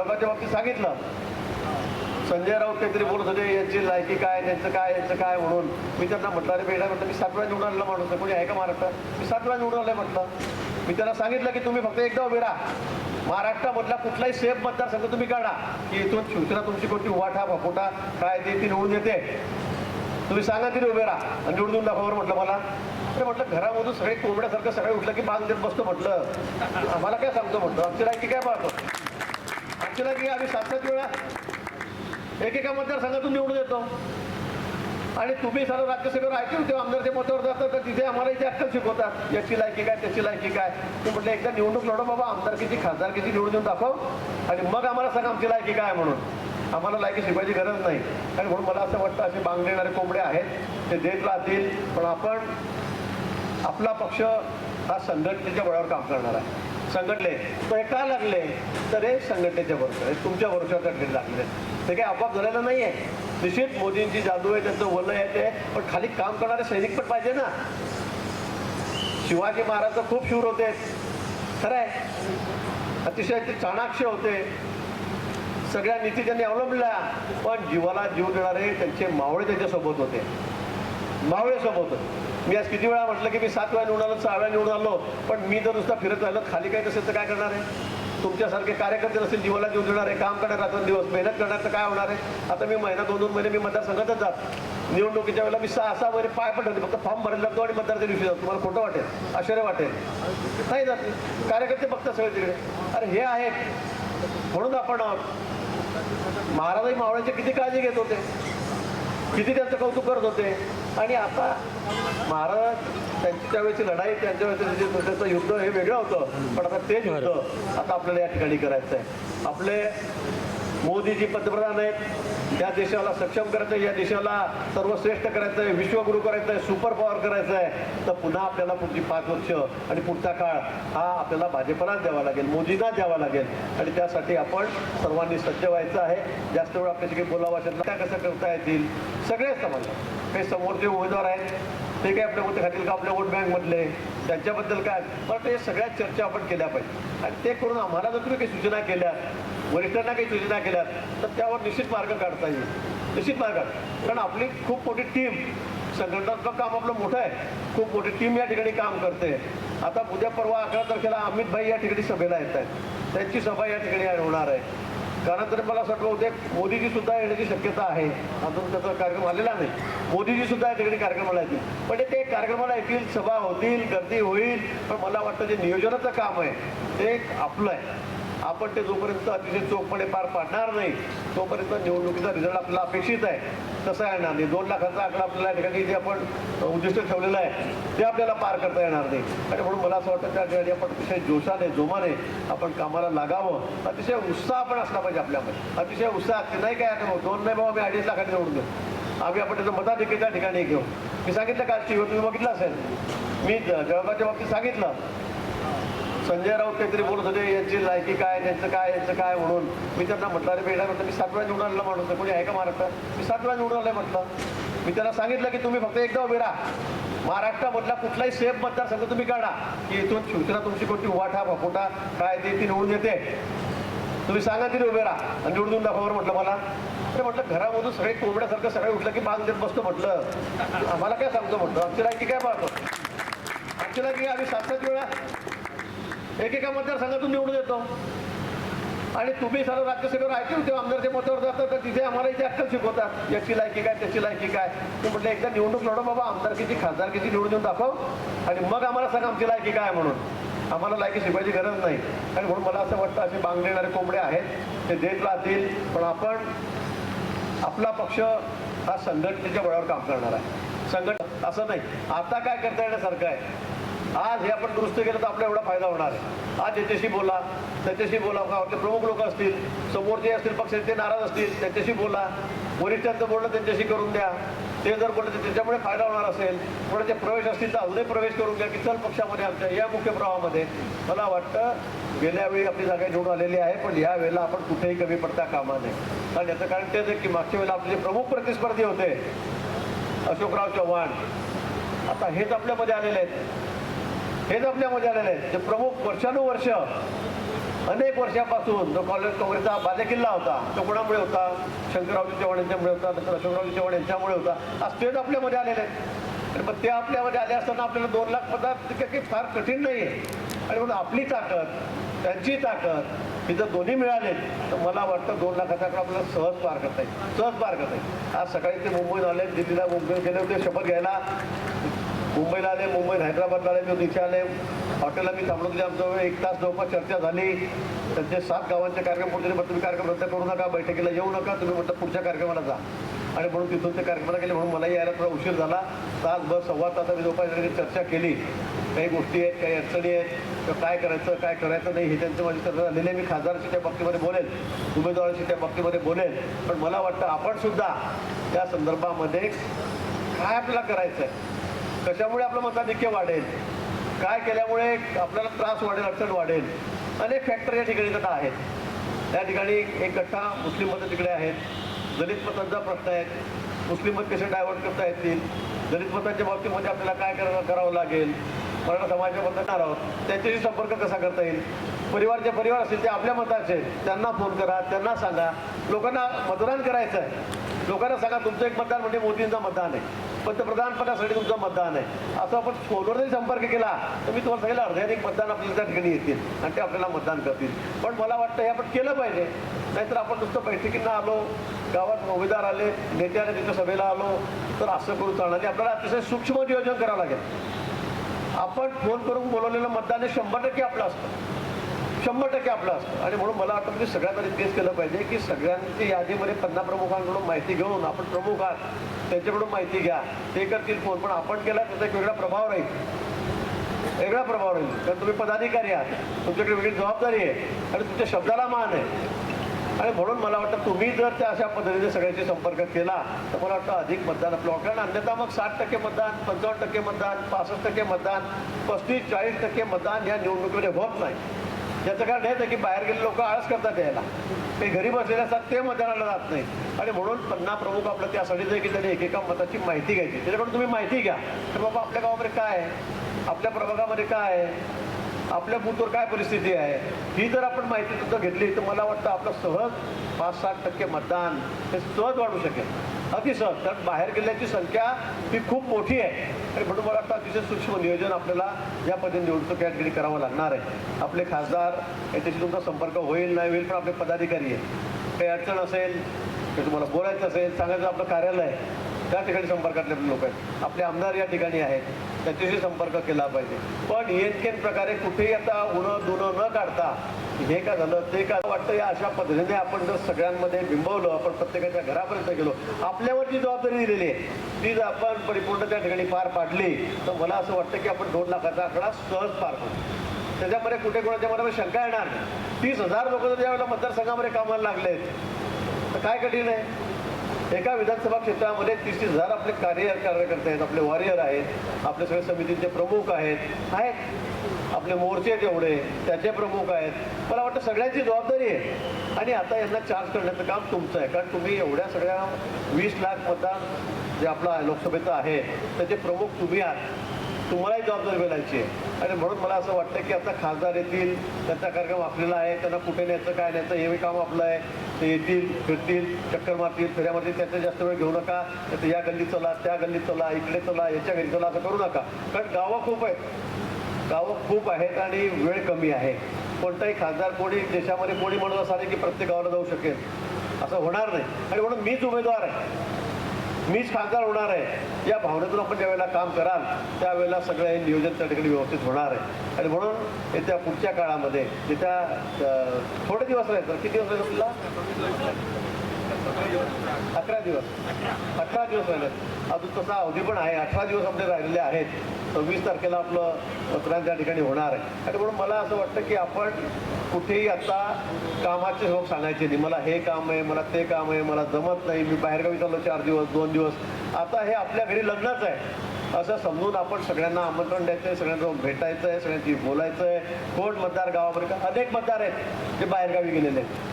सहभागाच्या बाबतीत सांगितलं. संजय राऊत काहीतरी बोलत होते यांची लायकी काय त्यांचं काय यांचं काय? म्हणून मी त्यांना म्हटलं अरे बेडा म्हटलं मी सातव्या निवडून आलेला माणूस कोणी आहे का महाराष्ट्रात मी सातव्या निवडून आलं म्हटलं. मी त्यांना सांगितलं की तुम्ही फक्त एकदा उभे राहा महाराष्ट्रामधला कुठलाही सेफ मतदारसंघ तुम्ही काढा की इथून शिवसेना तुमची कोणती वाटा भपोटा काय ते ती निवडून येते. तुम्ही सांगा तरी उभे राहा. आणि निवडून देऊन म्हटलं मला. अरे म्हटलं घरामधून सगळे कोंबड्यासारखं सगळे उठलं की बांग देत बसतो म्हटलं. आम्हाला काय सांगतो म्हटलं? आमची लायकी काय पाहतो आमची की आम्ही सात सात वेळा एकेका मतदारसंघातून निवडून येतो. आणि तुम्ही सर्व राज्यसभेवर ऐकून होते आमदारच्या मतावर जातात तर तिथे आम्हाला इथे अक्कल शिकवतात. याची लायकी काय त्याची लायकी काय? ते म्हटलं एकदा निवडणूक लढव बाबा आमदारकीची खासदारकीची निवडून देऊन दाखव. आणि मग आम्हाला सांगा आमची लायकी काय म्हणून. आम्हाला लायकी शिकवायची गरज नाही. आणि म्हणून मला असं वाटतं असे बांग देणारे कोंबडे आहेत ते देत राहतील. पण आपण आपला पक्ष हा संघटनेच्या बळावर काम करणार आहे. संघटले तर हे का लागले? तर हे संघटनेच्या बरोबर तुमच्या भरोश्यावर लागले. ते काही आपाप झालेलं नाही आहे निश्चित मोदींची जादू आहे त्यांचं वलय आहे ते पण खाली काम करणारे सैनिक पण पाहिजे ना. शिवाजी महाराज तर खूप शूर होते. खरं आहे अतिशय ते चाणाक्ष होते. सगळ्या नीती त्यांनी अवलंबल्या पण जीवाला जीव देणारे त्यांचे मावळे त्यांच्यासोबत होते. मावळे सोबत मी आज किती वेळा म्हटलं की मी सात वेळा निवडून आलो सहा वेळा निवडून आलो पण मी जर नुसता फिरत राहिलो खाली काही नसेल तर काय करणार आहे? तुमच्यासारखे कार्यकर्ते नसेल जीवाला जीव देणार आहे काम करणार रात्र दिवस मेहनत करणार तर काय होणार आहे? आता मी महिना दोन दोन महिने मी मतदारसंघातच जात. निवडणुकीच्या वेळेला मी सहा सहा वगैरे पाय पडले फक्त फॉर्म भरायला लागतो आणि मतदार दिवशी जातो. तुम्हाला खोटं वाटेल आश्चर्य वाटेल. नाही जात कार्यकर्ते बघतात सगळे तिकडे. अरे हे आहेत. म्हणून आपण महाराजही मावळ्यांची किती काळजी घेत होते. किती त्यांचं कौतुक करत होते. आणि आता महाराज त्यांची त्यावेळेची लढाई त्यांच्या वेळेचं त्याचं युद्ध हे वेगळं होतं. पण आता तेच युद्ध आता आपल्याला या ठिकाणी करायचं आहे आपले मोदीजी पंतप्रधान आहेत. त्या देशाला सक्षम करायचं आहे या देशाला सर्वश्रेष्ठ करायचं आहे विश्वगुरू करायचं आहे सुपर पॉवर करायचं आहे तर पुन्हा आपल्याला पुढची पाच वर्ष आणि पुढचा काळ हा आपल्याला भाजपलाच द्यावा लागेल मोदींनाच द्यावा लागेल. आणि त्यासाठी आपण सर्वांनी सज्ज व्हायचं आहे. जास्त वेळ आपल्याशी काही बोलावं असेल त्या कसं करता येतील? सगळेच समाज हे समोरचे उमेदवार आहेत ते काय आपल्या मोठे खातील का? आपल्या वोट बँकमधले? त्यांच्याबद्दल काय? पण ते सगळ्या चर्चा आपण केल्या पाहिजे. आणि ते करून आम्हाला जर तुम्ही काही सूचना केल्या वरिष्ठांना काही सूचना केल्या तर त्यावर निश्चित मार्ग काढता येईल. निश्चित मार्ग कारण आपली खूप मोठी टीम संघटनात्मक काम आपलं मोठं आहे. खूप मोठी टीम या ठिकाणी काम करते. आता उद्या परवा अकरा तारखेला अमित भाई या ठिकाणी सभेला येत आहेत. त्यांची सभा या ठिकाणी होणार आहे. कारण तर मला असं वाटलं उद्या मोदीजी सुद्धा येण्याची शक्यता आहे. अजून त्याचा कार्यक्रम आलेला नाही. मोदीजी सुद्धा या ठिकाणी कार्यक्रमाला येतील पण ते कार्यक्रमाला येतील सभा होतील गर्दी होईल. पण मला वाटतं जे नियोजनाचं काम आहे ते आपलं आहे. आपण ते जोपर्यंत अतिशय चोखपणे पार पाडणार नाही तोपर्यंत निवडणुकीचा रिझल्ट आपल्याला अपेक्षित आहे. तसं येणार नाही दोन लाखाचा आकडा आपल्याला ठिकाणी जे आपण उद्दिष्ट ठेवलेलं आहे ते आपल्याला पार करता येणार नाही. आणि म्हणून मला असं वाटतं त्या ठिकाणी आपण अतिशय जोशाने जोमाने आपण कामाला लागावं. अतिशय उत्साह पण असला पाहिजे आपल्यामध्ये. अतिशय उत्साह ते नाही काय आता दोन नाही बाबा मी अडीच लाखाने निवडून घेऊ आम्ही आपण त्याचं मताधिकारी त्या ठिकाणी घेऊ. मी सांगितलं का तुम्ही बघितलं असेल? मी ज- जळगावच्या बाबतीत सांगितलं. संजय राऊत काहीतरी बोलत होते यांची लायकी काय त्यांचं काय यांचं काय? म्हणून. मी त्यांना म्हटलं अरे बेडा म्हटलं मी सात वेळा निवडून आलेला माणूस आहे कोणी आहे का महाराष्ट्रात? मी सात वेळा निवडून आलोय म्हटलं. मी त्यांना सांगितलं की तुम्ही फक्त एकदा उभे राहा. महाराष्ट्रामधला कुठलाही सेफ मतदारसंघ तुम्ही काढा की इथून शिवसेना तुमची कोणती वाटा भपोटा काय ते ती निवडून येते. तुम्ही सांगा तिथे उभे राहा. आणि निवडून दाखवावर म्हटलं मला. अरे म्हटलं घरामधून सगळे कोंबड्यासारखं सगळे उठलं की बाग देत बसतो म्हटलं. आम्हाला काय सांगतो म्हटलं. आमची लायकी काय पाहतो आमची लायकी आम्ही सात सात वेळा एकेका मतदारसंघातून निवडून येतो. आणि तुम्ही सर्व राज्यसभेवर ऐकून होते आमदारच्या मतावर जातात तर तिथे आम्हाला इथे अक्कल शिकवतात याची लायकी काय त्याची लायकी काय. तू म्हटलं एकदा निवडणूक लढव बाबा आमदारकीची खासदारकीची निवडून देऊन दाखव. आणि मग आम्हाला सांग आमची लायकी काय म्हणून. आम्हाला लायकी शिकवायची गरज नाही. आणि म्हणून मला असं वाटतं असे बांग देणारे कोंबडे आहेत ते देत राहतील पण आपण आपला पक्ष हा संघटनेच्या बळावर काम करणार आहे. संघट असं नाही. आता काय करता येण्यासारखं आहे? आज हे आपण दुरुस्त केलं तर आपला एवढा फायदा होणार आहे. आज याच्याशी बोला त्याच्याशी बोला गावातले प्रमुख लोक असतील समोर जे असतील पक्षाचे ते नाराज असतील त्याच्याशी बोला. वरिष्ठांचं बोलणं त्यांच्याशी करून द्या. ते जर बोललं तर त्याच्यामुळे फायदा होणार असेल. कोणाचे प्रवेश असतील तर अजूनही प्रवेश करून घ्या की चल पक्षामध्ये आमच्या या मुख्य प्रवाहामध्ये. मला वाटतं गेल्या वेळी आपली जागा निवडून आलेली आहे पण या वेळेला आपण कुठेही कमी पडता कामा नये. कारण याचं कारण तेच आहे की मागच्या वेळेला आपले जे प्रमुख प्रतिस्पर्धी होते अशोकराव चव्हाण आता हेच आपल्यामध्ये आलेले आहेत. हेच आपल्यामध्ये आलेले आहेत ते प्रमुख वर्षानुवर्ष अनेक वर्षापासून जो काँग्रेस काँग्रेसचा बाजा किल्ला होता तो कोणामुळे होता? शंकररावजी चव्हाण यांच्यामुळे होता डॉक्टर अशोकरावजी चव्हाण यांच्यामुळे होता. आज तेच आपल्यामध्ये आलेले आहेत. आणि मग ते आपल्यामध्ये आले असताना आपल्याला दोन लाख पदार्थ काही फार कठीण नाही आहे आणि म्हणून आपली ताकद त्यांची ताकद हे जर दोन्ही मिळाले तर मला वाटतं दोन लाखाचा आकडा आपल्याला सहज पार करता येईल. सहज पार करता येईल. आज सकाळी ते मुंबईत आले दिल्लीला मुंबईत गेले होते शपथ घ्यायला. मुंबईला आले मुंबईत हैदराबादला आले मी तिथे आले. हॉटेलला मी थांबलो तिथे आमचं एक तास जवळपास चर्चा झाली. त्यांचे सात गावांचे कार्यक्रम पुढचे पण तुम्ही कार्यक्रम रद्द करू नका बैठकीला येऊ नका तुम्ही म्हटलं पुढच्या कार्यक्रमाला जा. आणि म्हणून तिथून ते कार्यक्रमाला गेले म्हणून मला यायला थोडा उशीर झाला. तासभर सव्वा तास आम्ही जवळपास चर्चा केली. काही गोष्टी आहेत काही अडचणी आहेत तर काय करायचं काय करायचं नाही हे त्यांचं माझी चर्चा झालेली आहे मी खासदाराची त्या बाबतीमध्ये बोलेल उमेदवाराची त्या बाबतीमध्ये बोलेल पण मला वाटतं आपण सुद्धा त्या संदर्भामध्ये काय आपल्याला करायचं आहे कशामुळे आपलं मताधिक्य वाढेल. काय केल्यामुळे आपल्याला त्रास वाढेल अडचण वाढेल? अनेक फॅक्टर या ठिकाणी कथा आहेत. त्या ठिकाणी एक गठ्ठा मुस्लिम मतं तिकडे आहेत. दलित मतांचा प्रश्न आहे. मुस्लिम मत कसे डायव्हर्ट करता येतील? दलित मतांच्या बाबतीमध्ये आपल्याला काय करावं करावं लागेल? मराठा समाजाच्या मतदार आहोत त्यांच्याशी संपर्क कसा करता येईल? परिवारचे परिवार असतील ते आपल्या मताचे त्यांना फोन करा त्यांना सांगा. लोकांना मतदान करायचं आहे लोकांना सांगा तुमचं एक मतदान म्हणजे मोदींचं मतदान आहे. पंतप्रधानपदासाठी तुमचं मतदान आहे. असं आपण फोनवर जरी संपर्क केला तर मी तुम्हाला सांगितलं अर्ध्याधिक मतदान आपल्याला त्या ठिकाणी येतील आणि ते आपल्याला मतदान करतील. पण मला वाटतं हे आपण केलं पाहिजे. नाहीतर आपण नुसतं बैठकींना आलो गावात उमेदवार आले नेते आले तिथं सभेला आलो तर असं करू चालणार आपल्याला अतिशय सूक्ष्म नियोजन करावं लागेल. आपण फोन करून बोलवलेलं मतदान हे शंभर टक्के आपलं असतं. शंभर टक्के आपलं असतं. आणि म्हणून मला वाटतं की सगळ्यात आधी तेच केलं पाहिजे की सगळ्यांची यादीमध्ये पन्ना प्रमुखांकडून माहिती घेऊन आपण प्रमुख आहात त्यांच्याकडून माहिती घ्या. ते करतील फोन पण आपण केला त्याचा एक वेगळा प्रभाव राहील. वेगळा प्रभाव राहील. कारण तुम्ही पदाधिकारी आहात. तुमच्याकडे वेगळी जबाबदारी आहे. आणि तुमच्या शब्दाला मान आहे. आणि म्हणून मला वाटतं तुम्ही जर त्या अशा पद्धतीने सगळ्याशी संपर्क केला तर मला वाटतं अधिक मतदान आपलं कारण अन्यथा मग साठ टक्के मतदान पंचावन्न टक्के मतदान पासष्ट टक्के मतदान पस्तीस चाळीस टक्के मतदान या निवडणुकीमध्ये होत नाही. याचं कारण हेच आहे की बाहेर गेले लोक आळस करतात यायला. ते घरी बसलेले असतात ते मतदानाला जात नाही आणि म्हणून पन्ना प्रमुख आपलं त्यासाठीच आहे की त्यांनी एकेका मताची माहिती घ्यायची. त्याच्याकडून तुम्ही माहिती घ्या. तर बाबा आपल्या गावामध्ये काय आहे? आपल्या प्रभागामध्ये काय आहे? आपल्या बूथवर काय परिस्थिती आहे? ही जर आपण माहिती सुद्धा घेतली तर मला वाटतं आपलं सहज पाच सात टक्के मतदान हे सहज वाढू शकेल. अतिसहज. कारण बाहेर गेल्याची संख्या ही खूप मोठी आहे. आणि म्हणून मला वाटतं अतिशय सूक्ष्म नियोजन आपल्याला या पद्धतीने निवडणूक या ठिकाणी करावं लागणार आहे. आपले खासदार याच्याशी तुमचा संपर्क होईल नाही होईल पण आपले पदाधिकारी आहे काही अडचण असेल काही तुम्हाला बोलायचं असेल सांगायचं आपलं कार्यालय आहे त्या ठिकाणी संपर्कातले लोक आहेत. आपले आमदार या ठिकाणी आहेत. त्याच्याशी संपर्क केला पाहिजे. पण येनकेन प्रकारे कुठेही आता उणं दुणं न काढता हे का झालं ते का वाटतं या अशा पद्धतीने आपण जर सगळ्यांमध्ये बिंबवलं आपण प्रत्येकाच्या घरापर्यंत गेलो आपल्यावर जी जबाबदारी दिलेली आहे. ती जर आपण परिपूर्ण त्या ठिकाणी पार पाडली तर मला असं वाटतं की आपण दोन लाखाचा आकडा सहज पार करू त्याच्यामध्ये कुठे कोणाच्या मनामध्ये शंका येणार तीस हजार लोक जर त्यावेळेला मतदारसंघामध्ये कामाला लागले आहेत तर काय कठीण आहे? एका विधानसभा क्षेत्रामध्ये तीस तीस हजार आपले कार्य कार्यकर्ते आहेत आपले वॉरियर आहेत आपले सगळे समितीचे प्रमुख आहेत आहेत. आपले मोर्चे जेवढे त्याचे प्रमुख आहेत. मला वाटतं सगळ्यांची जबाबदारी आहे. आणि आता यांना चार्ज करण्याचं काम तुमचं आहे. कारण तुम्ही एवढ्या सगळ्या वीस लाख मतदान जे आपला लोकसभेचं आहे त्याचे प्रमुख तुम्ही आहात. तुम्हालाही जबाबदारी मिळायची आहे. आणि म्हणून मला असं वाटतं की आता खासदार येतील त्यांचा कार्यक्रम आपलेला आहे त्यांना कुठे न्यायचं काय न्यायचं हे काम आपलं आहे. ते येतील फिरतील चक्कर मारतील फेऱ्या मारतील त्याचा जास्त वेळ घेऊ नका. तर या गल्लीत चला त्या गल्लीत चला इकडे चला याच्या घरी चला असं करू नका. कारण गावं खूप आहेत. गावं खूप आहेत आणि वेळ कमी आहे. कोणताही खासदार कोणी देशामध्ये कोणी म्हणत असाल की प्रत्येक गावाला जाऊ शकेल. असं होणार नाही. आणि म्हणून मीच उमेदवार आहे. मीच खासदार होणार आहे. या भावनेतून आपण ज्यावेळेला काम कराल त्यावेळेला सगळं हे नियोजन त्या ठिकाणी व्यवस्थित होणार आहे. आणि म्हणून येत्या पुढच्या काळामध्ये येत्या थोडे दिवस राहतात किती दिवस राहतात तुला अकरा दिवस. अठरा दिवस राहिले. अजून तसा अवधी पण आहे. अठरा दिवस आपले राहिलेले आहेत. सव्वीस तारखेला आपलं मतदान त्या ठिकाणी होणार आहे. आणि म्हणून मला असं वाटतं की आपण कुठेही आता कामाचे लोक सांगायचे नाही. मला हे काम आहे मला ते काम आहे मला जमत नाही. मी बाहेरगावी चाललो चार दिवस दोन दिवस. आता हे आपल्या घरी लग्नच आहे. असं समजून आपण सगळ्यांना आमंत्रण द्यायचं आहे. सगळ्यांना भेटायचं आहे. सगळ्यांची बोलायचं आहे. कोण मतदार गावापर्यंत? अनेक मतदार आहेत जे बाहेरगावी गेलेले आहेत.